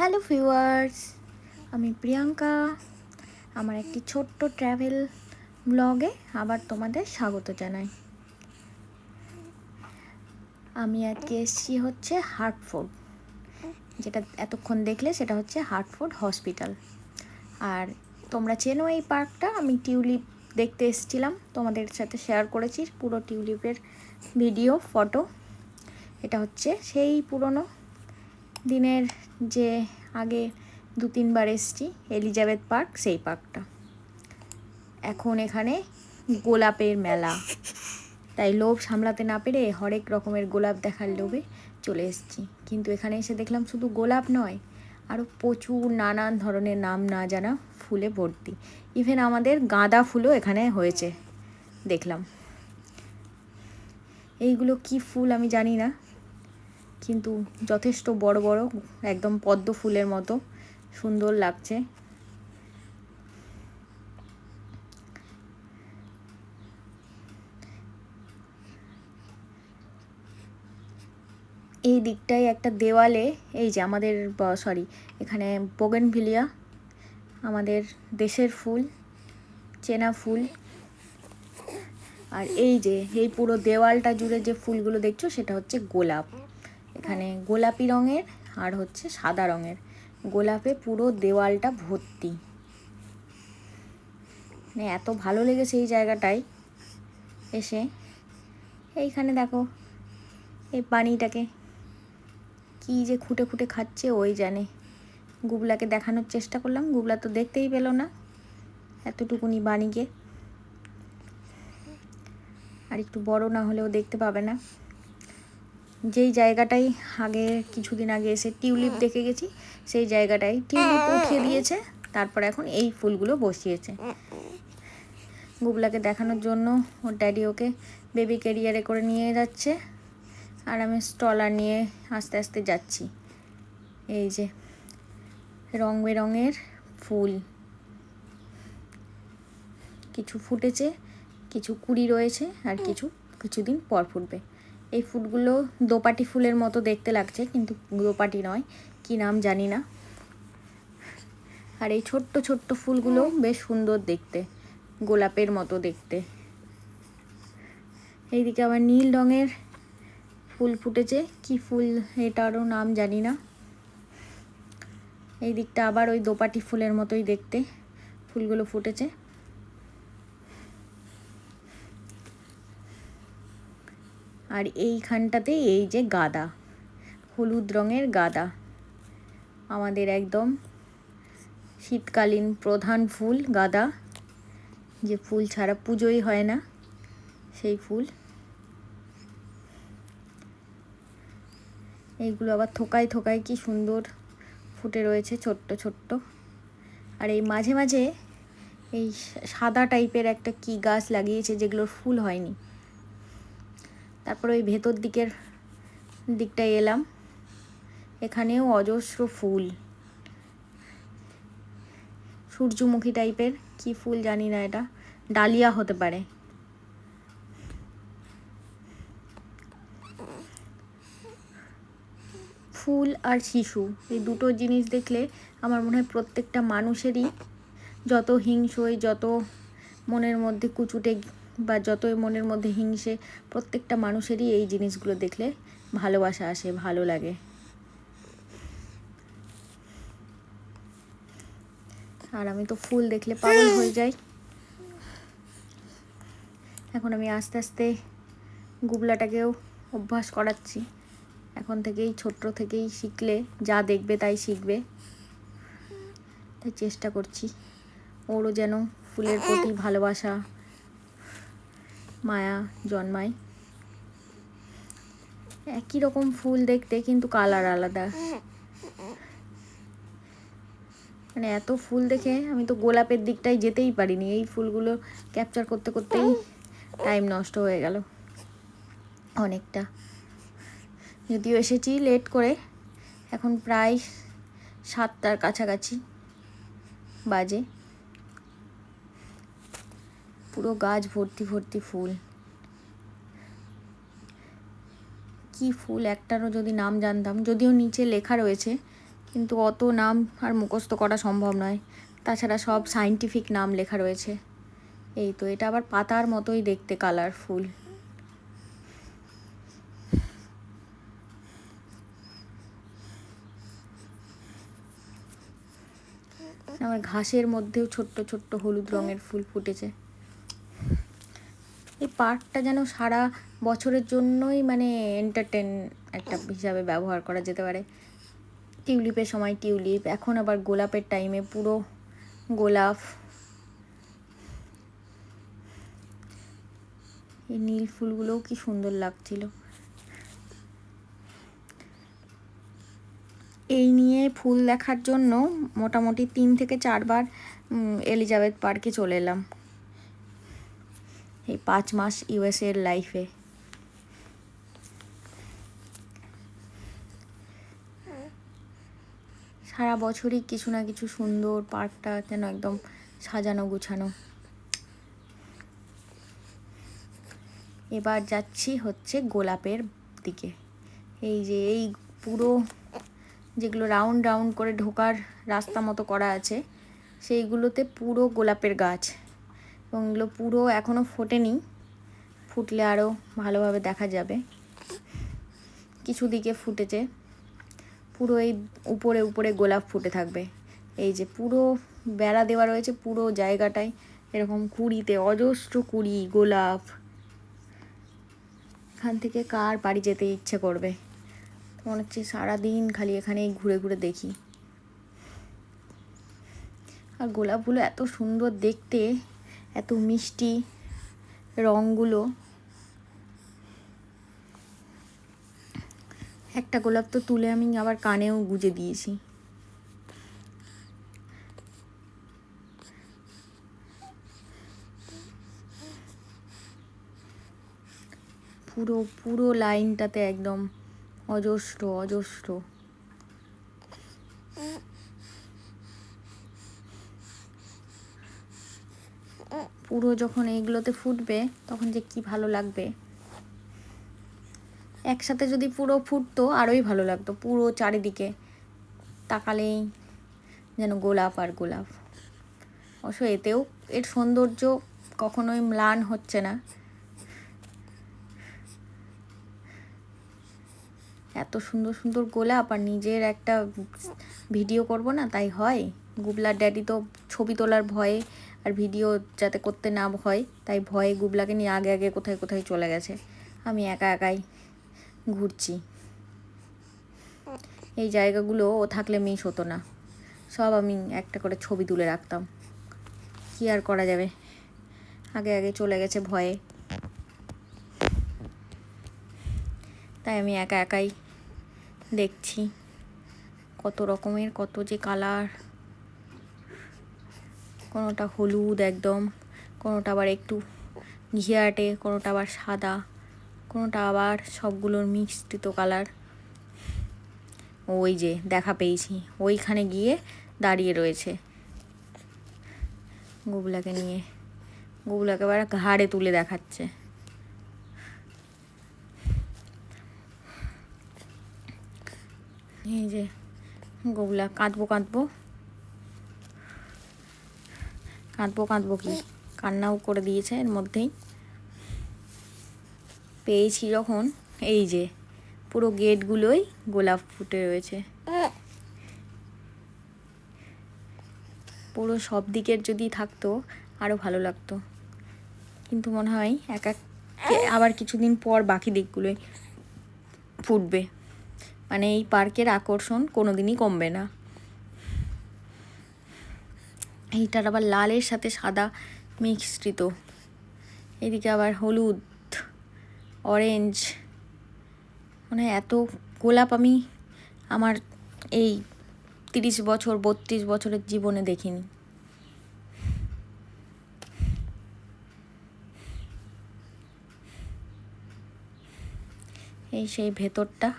Hello viewers আমি প্রিয়াঙ্কা। আমার একটি ছোট্ট ট্র্যাভেল ব্লগে আবার তোমাদের স্বাগত জানাই। আমি আজকে এসেছি হচ্ছে হার্টফোর্ড যেটা এতক্ষণ দেখলে সেটা হচ্ছে হার্টফোর্ড হসপিটাল আর তোমরা চেনো এই পার্কটা আমি টিউলিপ দেখতে এসেছিলাম। তোমাদের সাথে শেয়ার করেছি পুরো টিউলিপের ভিডিও ফটো এটা হচ্ছে সেই পুরনো দিনের যে আগে দু তিনবার এসছি, এলিজাবেথ পার্ক, সেই পার্কটা। এখন এখানে গোলাপের মেলা। তাই লোভ সামলাতে না পেরে হরেক রকমের গোলাপ দেখার লোভে চলে এসেছি। কিন্তু এখানে এসে দেখলাম শুধু গোলাপ নয় আরও প্রচুর নানান ধরনের নাম না জানা ফুলে ভর্তি। ইভেন আমাদের গাঁদা ফুলও এখানে হয়েছে, দেখলাম। এইগুলো কি ফুল আমি জানি না। কিন্তু যথেষ্ট বড় বড়, একদম পদ্ম ফুলের মতো সুন্দর লাগছে। এই দিকটায় একটা দেওয়ালে, এই যে আমাদের সরি এখানে বোগেনভিলিয়া আমাদের দেশের ফুল, চেনা ফুল। আর এই যে, এই পুরো দেওয়ালটা জুড়ে যে ফুলগুলো দেখছ, সেটা হচ্ছে গোলাপ। এখানে গোলাপি রঙের আর হচ্ছে সাদা রঙের। গোলাপে পুরো দেওয়ালটা ভর্তি। মানে এত ভালো লেগেছে এই জায়গাটায় এসে। এইখানে দেখো, এই পানিটাকে কি যে খুঁটে খুঁটে খাচ্ছে, ওই জানে। গুবলাকে দেখানোর চেষ্টা করলাম গুবলা তো দেখতেই পেল না এতটুকুনি বাণীকে। আর একটু বড় না হলেও দেখতে পাবে না। যেই জায়গাটাই আগে কিছুদিন আগে এসে টিউলিপ দেখে গেছি সেই জায়গাটাই টিউলিপ উঠিয়ে দিয়েছে তারপর এখন এই ফুলগুলো বসিয়েছে। গুবলাকে দেখানোর জন্য ওর ড্যাডি ওকে বেবি ক্যারিয়ারে করে নিয়ে যাচ্ছে আর আমি স্টলার নিয়ে আস্তে আস্তে যাচ্ছি। এই যে রং বেরঙের ফুল। কিছু ফুটেছে কিছু কুড়ি রয়েছে আর কিছু কিছুদিন পর ফুটবে। এই ফুলগুলো দোপাটি ফুলের মতো দেখতে লাগছে, কিন্তু দোপাটি নয়, কি নাম জানি না। আর এই ছোট্ট ছোট্ট ফুলগুলো বেশ সুন্দর দেখতে, গোলাপের মতো দেখতে। এইদিকে আবার নীল রঙের ফুল ফুটেছে, কি ফুল এটারও নাম জানি না। এই দিকটা আবার ওই দোপাটি ফুলের মতোই দেখতে, ফুলগুলো ফুটেছে। আর এইখানটাতে এই যে গাদা, হলুদ রঙের গাদা। আমাদের একদম শীতকালীন প্রধান ফুল গাদা। যে ফুল ছাড়া পুজোই হয় না, সেই ফুল। এইগুলো আবার থোকায় থোকায় কি সুন্দর ফুটে রয়েছে ছোট্ট ছোট্ট। আর এই মাঝে মাঝে এই সাদা টাইপের একটা কি গাছ লাগিয়েছে যেগুলোর ফুল হয়নি। তারপরে ওই ভেতর দিকের দিকটায় এলাম। এখানেও অজস্র ফুল। সূর্যমুখী টাইপের, কি ফুল জানি না এটা। ডালিয়া হতে পারে। ফুল আর শিশু, এই দুটো জিনিস দেখলে আমার মনে হয় প্রত্যেকটা মানুষেরই যত হিংসই, যত মনের মধ্যে কুচুটে বা যতই মনের মধ্যে হিংসে, প্রত্যেকটা মানুষেরই এই জিনিসগুলো দেখলে ভালোবাসা আসে, ভালো লাগে। আর আমি তো ফুল দেখলে পাগল হয়ে যাই। এখন আমি আস্তে আস্তে গুবলাটাকেও অভ্যাস করাচ্ছি। এখন থেকেই, ছোট্ট থেকেই শিখলে, যা দেখবে তাই শিখবে। তাই চেষ্টা করছি। ওরও যেন ফুলের প্রতি ভালোবাসা মায়া জন্মায়। একই রকম ফুল দেখতে, কিন্তু কালার আলাদা। মানে এত ফুল দেখে আমি তো গোলাপের দিকটাই যেতেই পারিনি। এই ফুলগুলো ক্যাপচার করতে করতেই টাইম নষ্ট হয়ে গেল। অনেকটা। যদিও এসেছি লেট করে, এখন প্রায় সাতটার কাছাকাছি বাজে। পুরো গাছ ভর্তি ভর্তি ফুল। কি ফুল? একটারও যদি নাম জানতাম, যদিও নিচে লেখা রয়েছে, কিন্তু অত নাম আর মুখস্থ করা সম্ভব নয়। তাছাড়া সব সাইন্টিফিক নাম লেখা রয়েছে। এই তো, এটা আবার পাতার মতোই দেখতে কালারফুল আমার ঘাসের মধ্যেও ছোট্ট ছোট্ট হলুদ রঙের ফুল ফুটেছে। এই পার্কটা যেন সারা বছরের জন্যই মানে এন্টারটেন একটা হিসাবে ব্যবহার করা যেতে পারে। টিউলিপের সময় টিউলিপ, এখন আবার গোলাপের টাইমে পুরো গোলাপ। এই নীল ফুলগুলোও কি সুন্দর লাগছিল। এই নিয়ে ফুল দেখার জন্য মোটামুটি তিন থেকে চারবার এলিজাবেথ পার্কে চলে এলাম। পাঁচ মাস ইউএসএর লাইফে সারা বছরই কিছু না কিছু সুন্দর পার্কটা যেন একদম সাজানো গুছানো। এবার যাচ্ছি হচ্ছে গোলাপের দিকে। এই যে এই পুরো যেগুলো রাউন্ড রাউন্ড করে ঢোকার রাস্তা মতো করা আছে, সেইগুলোতে পুরো গোলাপের গাছ। এবং এগুলো পুরো এখনও ফোটেনি। ফুটলে আরও ভালোভাবে দেখা যাবে। কিছু দিকে ফুটেছে। পুরো এই উপরে উপরে গোলাপ ফুটে থাকবে। এই যে পুরো বেড়া দেওয়া রয়েছে পুরো জায়গাটায়। এরকম কুড়িতে, অজস্র কুড়ি, গোলাপ। এখান থেকে কার বাড়ি যেতে ইচ্ছে করবে? মনে হচ্ছে সারাদিন খালি এখানেই ঘুরে ঘুরে দেখি। আর গোলাপগুলো এত সুন্দর দেখতে। এত মিষ্টি রঙগুলো। একটা গোলাপ তো তুলে আমি আবার কানেও গুজে দিয়েছি। পুরো পুরো লাইনটাতে একদম অজস্র অজস্র। পুরো যখন এইগুলোতে ফুটবে, তখন যে কি ভালো লাগবে। একসাথে যদি পুরো ফুটতো, আরোই ভালো লাগতো, পুরো চারিদিকে। তাকালেই যেন গোলাপ আর গোলাপ। অবশ্য এতেও এর সৌন্দর্য কখনোই ম্লান হচ্ছে না। এত সুন্দর সুন্দর গোলাপ আর নিজের একটা ভিডিও করব না, তাই হয়? গুবলার ড্যাডি তো ছবি তোলার ভয়ে আর ভিডিও যাতে করতে না হয় তাই ভয়ে গুবলাকে নিয়ে আগে আগে কোথায় কোথায় চলে গেছে। আমি একা একাই ঘুরছি। এই জায়গাগুলো ও থাকলে মিস হতো না। সব আমি একটা করে ছবি তুলে রাখতাম। কি আর করা যাবে? আগে আগে চলে গেছে ভয়ে। তাই আমি একা একাই দেখছি। কত রকমের, কত যে কালার কোনোটা হলুদ একদম, কোনোটা আবার একটু ঘিয়াটে, কোনোটা আবার সাদা, কোনোটা আবার সবগুলোর মিশ্রিত কালার ওই যে, দেখা পেয়েছি। ওইখানে গিয়ে দাঁড়িয়ে রয়েছে। গুবলাকে নিয়ে। গুবলাকে আবার ঘাড়ে তুলে দেখাচ্ছে। এই যে, গোবলা, কাঁদবো কাঁদবো। কাঁদবো কাঁদবো কি? কান্নাও করে দিয়েছে এর মধ্যেই। পেয়েছি যখন, এই যে, পুরো গেটগুলোই গোলাপ ফুটে রয়েছে। পুরো সব দিকের যদি থাকতো আরও ভালো লাগতো। কিন্তু মনে হয় এক এক আবার কিছুদিন পর বাকি দিকগুলোই ফুটবে। মানে এই পার্কের আকর্ষণ কোনো দিনই কমবে না। এইটার আবার লালের সাথে সাদা মিশ্রিত। এদিকে আবার হলুদ অরেঞ্জ মানে এত গোলাপ আমি আমার এই তিরিশ বছর, বত্রিশ বছরের জীবনে দেখিনি। এই সেই ভেতরটা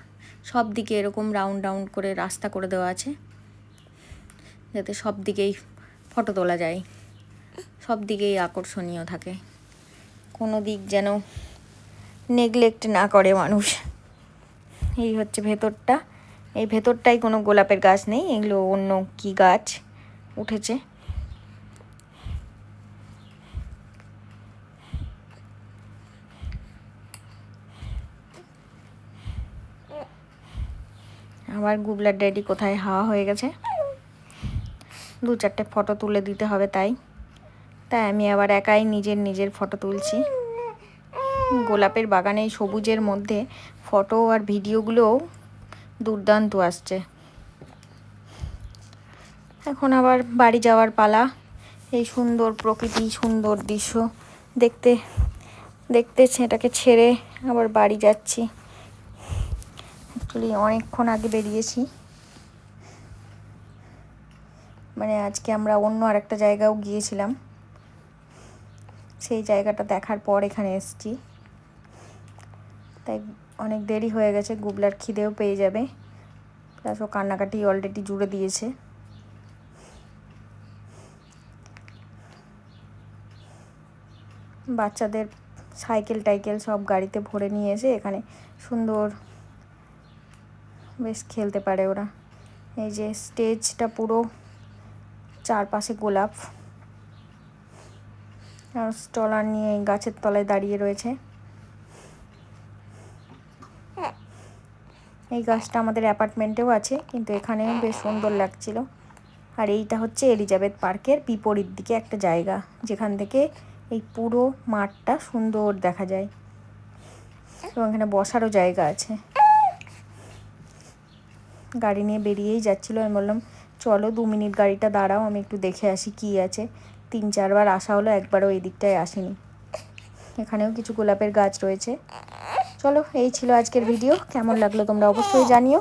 সব দিকে এরকম রাউন্ড রাউন্ড করে রাস্তা করে দেওয়া আছে। যাতে সব দিকেই ফটো তোলা যায়। সব দিকেই আকর্ষণীয় থাকে। কোনো দিক যেন নেগলেক্ট না করে মানুষ। এই হচ্ছে ভেতরটা। এই ভেতরটাই কোনো গোলাপের গাছ নেই, এগুলো অন্য কি গাছ উঠেছে? আবার গুবলার ড্যাডি কোথায়? হাওয়া হয়ে গেছে। দু চারটে ফটো তুলে দিতে হবে তাই। তাই আমি আবার একাই নিজের নিজের ফটো তুলছি। গোলাপের বাগানে সবুজের মধ্যে ফটো আর ভিডিওগুলোও দুর্দান্ত আসছে। এখন আবার বাড়ি যাওয়ার পালা। এই সুন্দর প্রকৃতি, সুন্দর দৃশ্য দেখতে দেখতে সেটাকে ছেড়ে আবার বাড়ি যাচ্ছি। অ্যাকচুয়ালি অনেকক্ষণ আগে বেরিয়েছি। মানে আজকে আমরা অন্য আরেকটা জায়গাও গিয়েছিলাম। সেই জায়গাটা দেখার পর এখানে এসেছি। তাই অনেক দেরি হয়ে গেছে, গুবলার খিদেও পেয়ে যাবে। প্লাস ও কান্নাকাটি অলরেডি জুড়ে দিয়েছে। বাচ্চাদের সাইকেল টাইকেল সব গাড়িতে ভরে নিয়ে এসে এখানে সুন্দর বেশ খেলতে পারে ওরা। এই যে স্টেজটা পুরো চারপাশে গোলাপ। আর স্টলার নিয়ে গাছের তলায় দাঁড়িয়ে রয়েছে। এই গাছটা আমাদের অ্যাপার্টমেন্টেও আছে, কিন্তু এখানেও বেশ সুন্দর লাগছিল। আর এইটা হচ্ছে এলিজাবেথ পার্কের বিপরীত দিকে একটা জায়গা, যেখান থেকে এই পুরো মাঠটা সুন্দর দেখা যায়। এবং এখানে বসারও জায়গা আছে। গাড়ি নিয়ে বেরিয়েই যাচ্ছিল, আমি বললাম চলো দু মিনিট গাড়িটা দাঁড়াও, আমি একটু দেখে আসি কি আছে। তিন চারবার আসা হলো, একবারও এই দিকটায় আসেনি। এখানেও কিছু গোলাপের গাছ রয়েছে। চলো, এই ছিল আজকের ভিডিও কেমন লাগল তোমরা অবশ্যই জানিও।